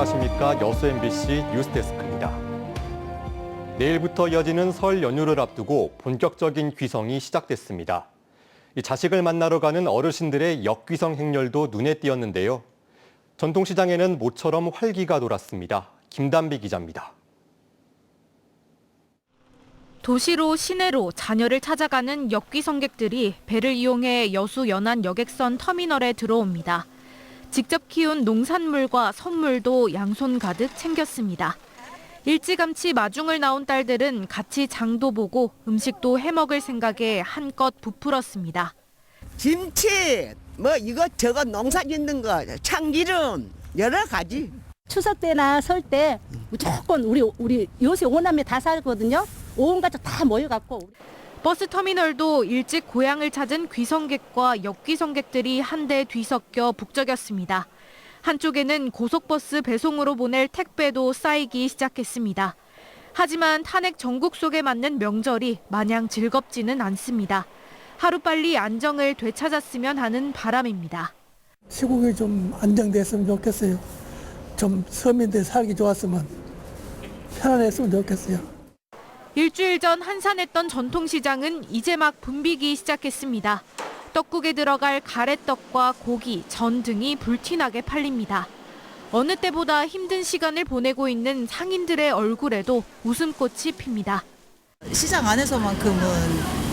안녕하십니까? 여수 MBC 뉴스데스크입니다. 내일부터 이어지는 설 연휴를 앞두고 본격적인 귀성이 시작됐습니다. 이 자식을 만나러 가는 어르신들의 역귀성 행렬도 눈에 띄었는데요. 전통시장에는 모처럼 활기가 돌았습니다. 김단비 기자입니다. 도시로 시내로 자녀를 찾아가는 역귀 성객들이 배를 이용해 여수 연안 여객선 터미널에 들어옵니다. 직접 키운 농산물과 선물도 양손 가득 챙겼습니다. 일찌감치 마중을 나온 딸들은 같이 장도 보고 음식도 해먹을 생각에 한껏 부풀었습니다. 김치, 뭐 이것저것 농사 짓는 거, 참기름 여러 가지. 추석 때나 설 때 무조건 우리 우리 요새 오남매 다 살거든요. 온 가족 다 모여 갖고 버스 터미널도 일찍 고향을 찾은 귀성객과 역귀성객들이 한데 뒤섞여 북적였습니다. 한쪽에는 고속버스 배송으로 보낼 택배도 쌓이기 시작했습니다. 하지만 탄핵 전국 속에 맞는 명절이 마냥 즐겁지는 않습니다. 하루빨리 안정을 되찾았으면 하는 바람입니다. 시국이 좀 안정됐으면 좋겠어요. 좀 서민들 살기 좋았으면 편안했으면 좋겠어요. 일주일 전 한산했던 전통시장은 이제 막 붐비기 시작했습니다. 떡국에 들어갈 가래떡과 고기, 전 등이 불티나게 팔립니다. 어느 때보다 힘든 시간을 보내고 있는 상인들의 얼굴에도 웃음꽃이 핍니다. 시장 안에서만큼은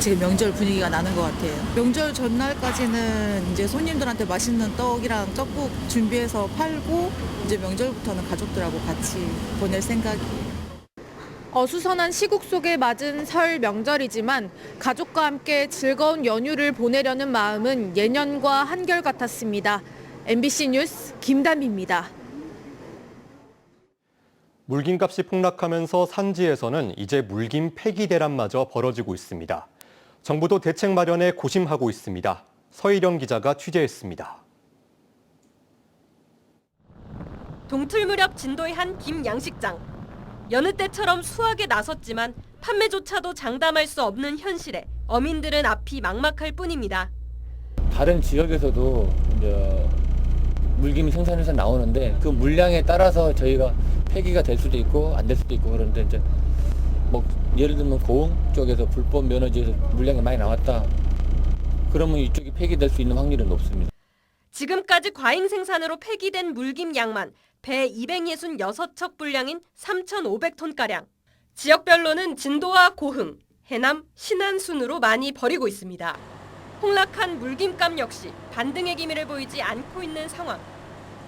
지금 명절 분위기가 나는 것 같아요. 명절 전날까지는 이제 손님들한테 맛있는 떡이랑 떡국 준비해서 팔고 이제 명절부터는 가족들하고 같이 보낼 생각이에요. 어수선한 시국 속에 맞은 설 명절이지만 가족과 함께 즐거운 연휴를 보내려는 마음은 예년과 한결같았습니다. MBC 뉴스 김담비입니다. 물김값이 폭락하면서 산지에서는 이제 물김 폐기 대란마저 벌어지고 있습니다. 정부도 대책 마련에 고심하고 있습니다. 서희령 기자가 취재했습니다. 동틀 무렵 진도의 한 김 양식장. 여느 때처럼 수확에 나섰지만 판매조차도 장담할 수 없는 현실에 어민들은 앞이 막막할 뿐입니다. 다른 지역에서도 이제 물김이 생산해서 나오는데 그 물량에 따라서 저희가 폐기가 될 수도 있고 안 될 수도 있고 그런데 이제 뭐 예를 들면 고흥 쪽에서 불법 면허지에서 물량이 많이 나왔다. 그러면 이쪽이 폐기될 수 있는 확률은 높습니다. 지금까지 과잉 생산으로 폐기된 물김 양만 배 266척 분량인 3,500톤가량. 지역별로는 진도와 고흥, 해남, 신안 순으로 많이 버리고 있습니다. 폭락한 물김값 역시 반등의 기미를 보이지 않고 있는 상황.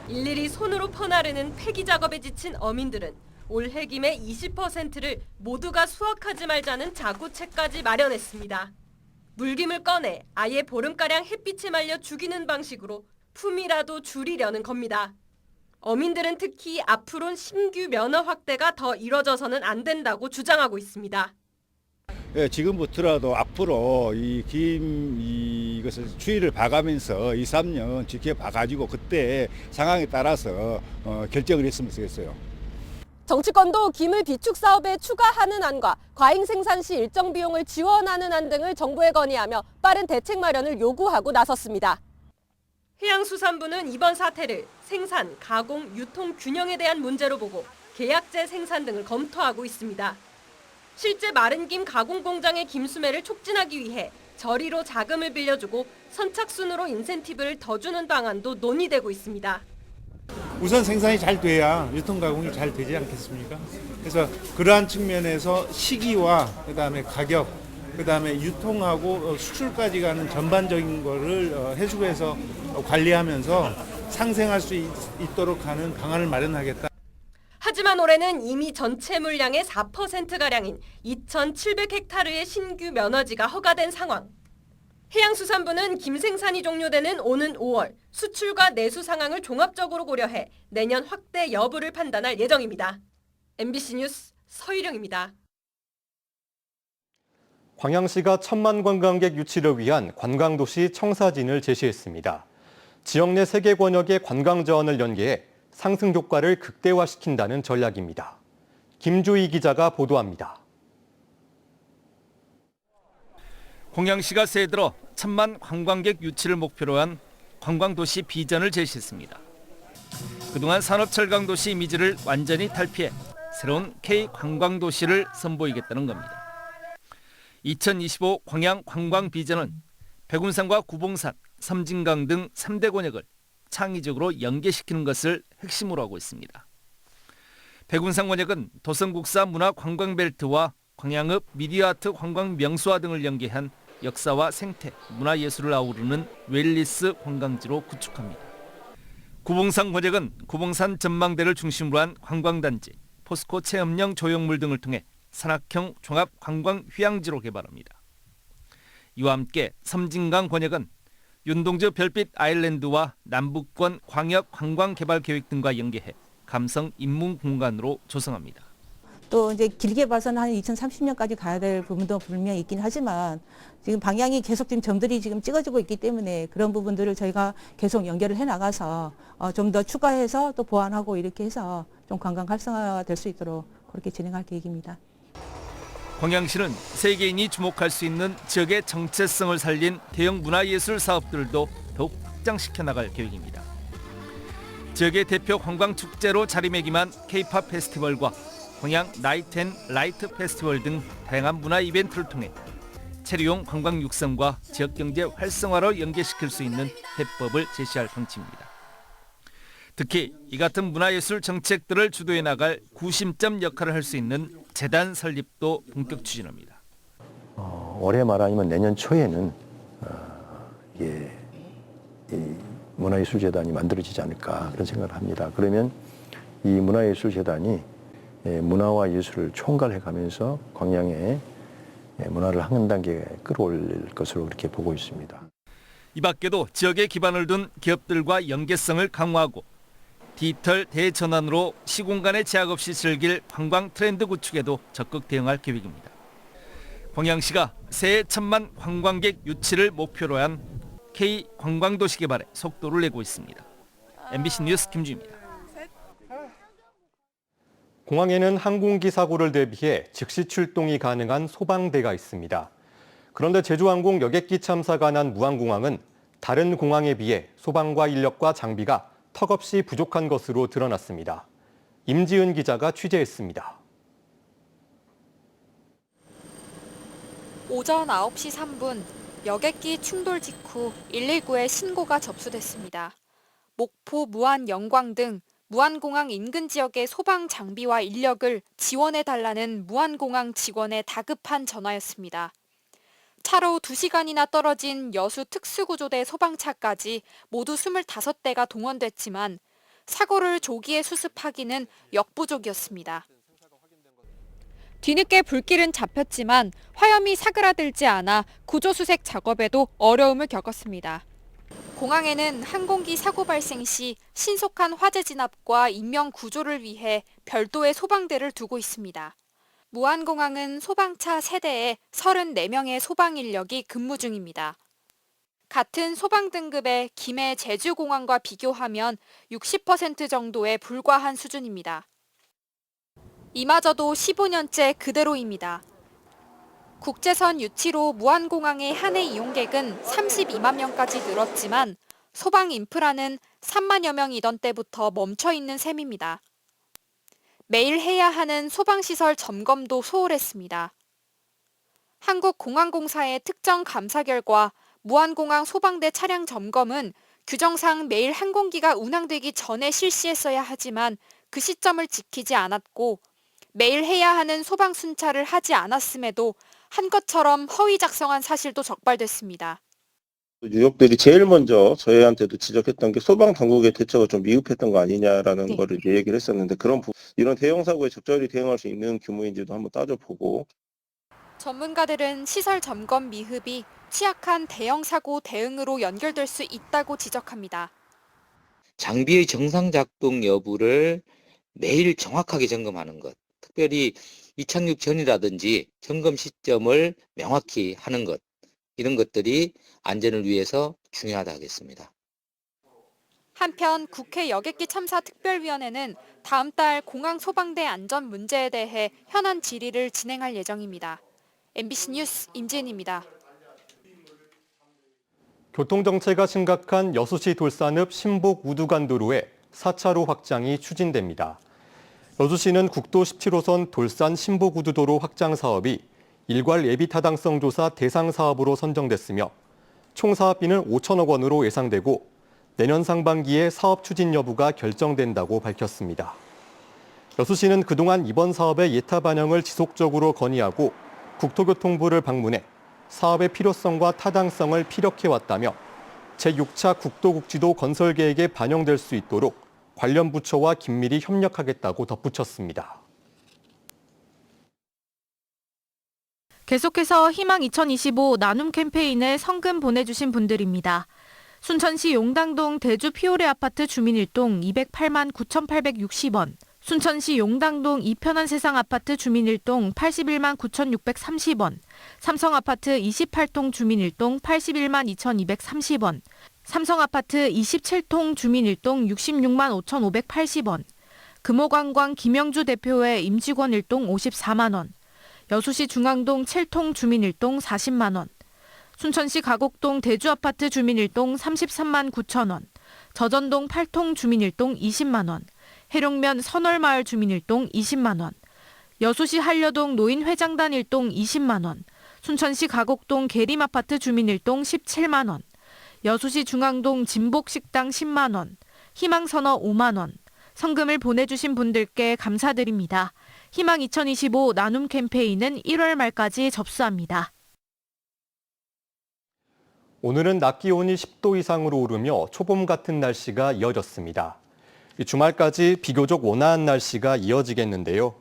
일일이 손으로 퍼나르는 폐기 작업에 지친 어민들은 올해 김의 20%를 모두가 수확하지 말자는 자구책까지 마련했습니다. 물김을 꺼내 아예 보름가량 햇빛에 말려 죽이는 방식으로 품이라도 줄이려는 겁니다. 어민들은 특히 앞으론 신규 면허 확대가 더 이뤄져서는 안 된다고 주장하고 있습니다. 예, 지금부터라도 앞으로 이김 이것을 추이를 봐가면서 2, 3년 지켜봐가지고 그때 상황에 따라서 어, 결정을 했으면 좋겠어요. 정치권도 기물 비축 사업에 추가하는 안과 과잉 생산 시 일정 비용을 지원하는 안 등을 정부에 건의하며 빠른 대책 마련을 요구하고 나섰습니다. 해양수산부는 이번 사태를 생산, 가공, 유통 균형에 대한 문제로 보고 계약제 생산 등을 검토하고 있습니다. 실제 마른 김 가공 공장의 김수매를 촉진하기 위해 저리로 자금을 빌려주고 선착순으로 인센티브를 더 주는 방안도 논의되고 있습니다. 우선 생산이 잘 돼야 유통 가공이 잘 되지 않겠습니까? 그래서 그러한 측면에서 시기와 그다음에 가격, 그다음에 유통하고 수출까지 가는 전반적인 거를 어, 해수부에서 관리하면서 상생할 수 있, 있도록 하는 방안을 마련하겠다. 하지만 올해는 이미 전체 물량의 4%가량인 2,700헥타르의 신규 면허지가 허가된 상황. 해양수산부는 김생산이 종료되는 오는 5월 수출과 내수 상황을 종합적으로 고려해 내년 확대 여부를 판단할 예정입니다. MBC 뉴스 서유령입니다. 광양시가 천만 관광객 유치를 위한 관광도시 청사진을 제시했습니다. 지역 내 세계 권역의 관광 자원을 연계해 상승 효과를 극대화시킨다는 전략입니다. 김주희 기자가 보도합니다. 공양시가 새해 들어 천만 관광객 유치를 목표로 한 관광도시 비전을 제시했습니다. 그동안 산업 철강 도시 이미지를 완전히 탈피해 새로운 K 관광 도시를 선보이겠다는 겁니다. 2025 광양 관광 비전은 백운산과 구봉산, 섬진강 등 3대 권역을 창의적으로 연계시키는 것을 핵심으로 하고 있습니다. 백운산 권역은 도성국사 문화관광벨트와 광양읍 미디어아트 관광 명소화 등을 연계한 역사와 생태, 문화예술을 아우르는 웰리스 관광지로 구축합니다. 구봉산 권역은 구봉산 전망대를 중심으로 한 관광단지, 포스코 체험형 조형물 등을 통해 산악형 종합 관광 휴양지로 개발합니다. 이와 함께 섬진강 권역은 윤동주 별빛 아일랜드와 남북권 광역 관광 개발 계획 등과 연계해 감성 인문 공간으로 조성합니다. 또 이제 길게 봐서는 한 2030년까지 가야 될 부분도 분명히 있긴 하지만 지금 방향이 계속 지금 점들이 지금 찍어지고 있기 때문에 그런 부분들을 저희가 계속 연결을 해 나가서 어, 좀더 추가해서 또 보완하고 이렇게 해서 좀 관광 활성화가 될수 있도록 그렇게 진행할 계획입니다. 광양시는 세계인이 주목할 수 있는 지역의 정체성을 살린 대형 문화예술 사업들도 더욱 확장시켜 나갈 계획입니다. 지역의 대표 관광 축제로 자리매김한 K-팝 페스티벌과 광양 나이트 앤 라이트 페스티벌 등 다양한 문화 이벤트를 통해 체류용 관광 육성과 지역 경제 활성화로 연계시킬 수 있는 해법을 제시할 방침입니다. 특히 이 같은 문화예술 정책들을 주도해 나갈 구심점 역할을 할 수 있는 재단 설립도 본격 추진합니다. 어, 올해 말 아니면 내년 초에는 어, 예, 이 문화예술재단이 만들어지지 않을까 그런 생각을 합니다. 그러면 이 문화예술재단이 예, 문화와 예술을 총괄해 가면서 광양의 예, 문화를 한 단계 끌어올릴 것으로 그렇게 보고 있습니다. 이 밖에도 지역에 기반을 둔 기업들과 연계성을 강화하고 디지털 대전환으로 시공간의 제약 없이 즐길 관광 트렌드 구축에도 적극 대응할 계획입니다. 광양시가 새해 천만 관광객 유치를 목표로 한 K 관광도시 개발에 속도를 내고 있습니다. MBC 뉴스 김주입니다. 공항에는 항공기 사고를 대비해 즉시 출동이 가능한 소방대가 있습니다. 그런데 제주항공 여객기 참사가 난 무안공항은 다른 공항에 비해 소방과 인력과 장비가 턱없이 부족한 것으로 드러났습니다. 임지은 기자가 취재했습니다. 오전 9시 3분 여객기 충돌 직후 119에 신고가 접수됐습니다. 목포, 무안, 영광 등 무안공항 인근 지역의 소방 장비와 인력을 지원해 달라는 무안공항 직원의 다급한 전화였습니다. 차로 2시간이나 떨어진 여수 특수구조대 소방차까지 모두 25대가 동원됐지만 사고를 조기에 수습하기는 역부족이었습니다. 뒤늦게 불길은 잡혔지만 화염이 사그라들지 않아 구조수색 작업에도 어려움을 겪었습니다. 공항에는 항공기 사고 발생 시 신속한 화재 진압과 인명 구조를 위해 별도의 소방대를 두고 있습니다. 무안공항은 소방차 3대에 34명의 소방 인력이 근무 중입니다. 같은 소방 등급의 김해 제주공항과 비교하면 60% 정도에 불과한 수준입니다. 이마저도 15년째 그대로입니다. 국제선 유치로 무안공항의 한해 이용객은 32만 명까지 늘었지만 소방 인프라는 3만여 명이던 때부터 멈춰 있는 셈입니다. 매일 해야 하는 소방시설 점검도 소홀했습니다. 한국공항공사의 특정 감사 결과 무안공항 소방대 차량 점검은 규정상 매일 항공기가 운항되기 전에 실시했어야 하지만 그 시점을 지키지 않았고 매일 해야 하는 소방 순찰을 하지 않았음에도 한 것처럼 허위 작성한 사실도 적발됐습니다. 뉴욕들이 제일 먼저 저희한테도 지적했던 게 소방 당국의 대처가 좀 미흡했던 거 아니냐라는 네. 거를 이제 얘기를 했었는데 그런 부, 이런 대형 사고에 적절히 대응할 수 있는 규모인지도 한번 따져보고 전문가들은 시설 점검 미흡이 취약한 대형 사고 대응으로 연결될 수 있다고 지적합니다. 장비의 정상 작동 여부를 매일 정확하게 점검하는 것, 특별히 이착륙 전이라든지 점검 시점을 명확히 하는 것, 이런 것들이 안전을 위해서 중요하다 하겠습니다. 한편 국회 여객기 참사 특별위원회는 다음 달 공항 소방대 안전 문제에 대해 현안 질의를 진행할 예정입니다. MBC 뉴스 임지은입니다. 교통정체가 심각한 여수시 돌산읍 신복 우두간 도로에 4차로 확장이 추진됩니다. 여수시는 국도 17호선 돌산 신보구두도로 확장 사업이 일괄 예비 타당성 조사 대상 사업으로 선정됐으며 총 사업비는 5천억 원으로 예상되고 내년 상반기에 사업 추진 여부가 결정된다고 밝혔습니다. 여수시는 그동안 이번 사업의 예타 반영을 지속적으로 건의하고 국토교통부를 방문해 사업의 필요성과 타당성을 피력해왔다며 제6차 국도국지도 건설 계획에 반영될 수 있도록 관련 부처와 긴밀히 협력하겠다고 덧붙였습니다. 계속해서 희망 2025 나눔 캠페인에 성금 보내주신 분들입니다. 순천시 용당동 대주 피오레 아파트 주민 1동 208만 9,860원, 순천시 용당동 이편한 세상 아파트 주민 1동 81만 9,630원, 삼성 아파트 28동 주민 1동 81만 2,230원, 삼성 아파트 27동 주민 1동 66만 5,580원, 금호관광 김영주 대표의 임직원 1동 54만 원, 여수시 중앙동 7통 주민 1동 40만 원, 순천시 가곡동 대주아파트 주민 1동 33만 9천 원, 저전동 8통 주민 1동 20만 원, 해룡면 선월마을 주민 1동 20만 원, 여수시 한려동 노인회장단 1동 20만 원, 순천시 가곡동 계림아파트 주민 1동 17만 원, 여수시 중앙동 진복식당 10만 원, 희망선어 5만 원, 성금을 보내주신 분들께 감사드립니다. 희망 2025 나눔 캠페인은 1월 말까지 접수합니다. 오늘은 낮 기온이 10도 이상으로 오르며 초봄 같은 날씨가 이어졌습니다. 주말까지 비교적 온화한 날씨가 이어지겠는데요.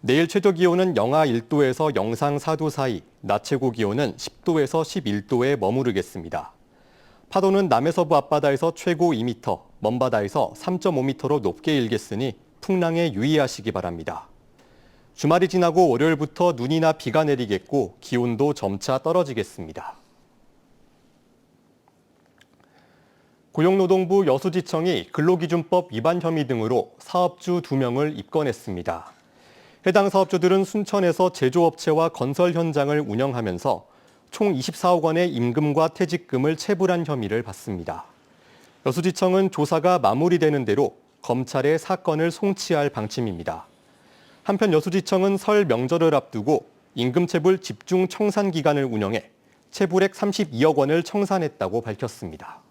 내일 최저 기온은 영하 1도에서 영상 4도 사이, 낮 최고 기온은 10도에서 11도에 머무르겠습니다. 파도는 남해서부 앞바다에서 최고 2m, 먼바다에서 3.5m로 높게 일겠으니 풍랑에 유의하시기 바랍니다. 주말이 지나고 월요일부터 눈이나 비가 내리겠고 기온도 점차 떨어지겠습니다. 고용노동부 여수지청이 근로기준법 위반 혐의 등으로 사업주 2명을 입건했습니다. 해당 사업주들은 순천에서 제조업체와 건설 현장을 운영하면서 총 24억 원의 임금과 퇴직금을 체불한 혐의를 받습니다. 여수지청은 조사가 마무리되는 대로 검찰에 사건을 송치할 방침입니다. 한편 여수지청은 설 명절을 앞두고 임금체불 집중 청산 기간을 운영해 체불액 32억 원을 청산했다고 밝혔습니다.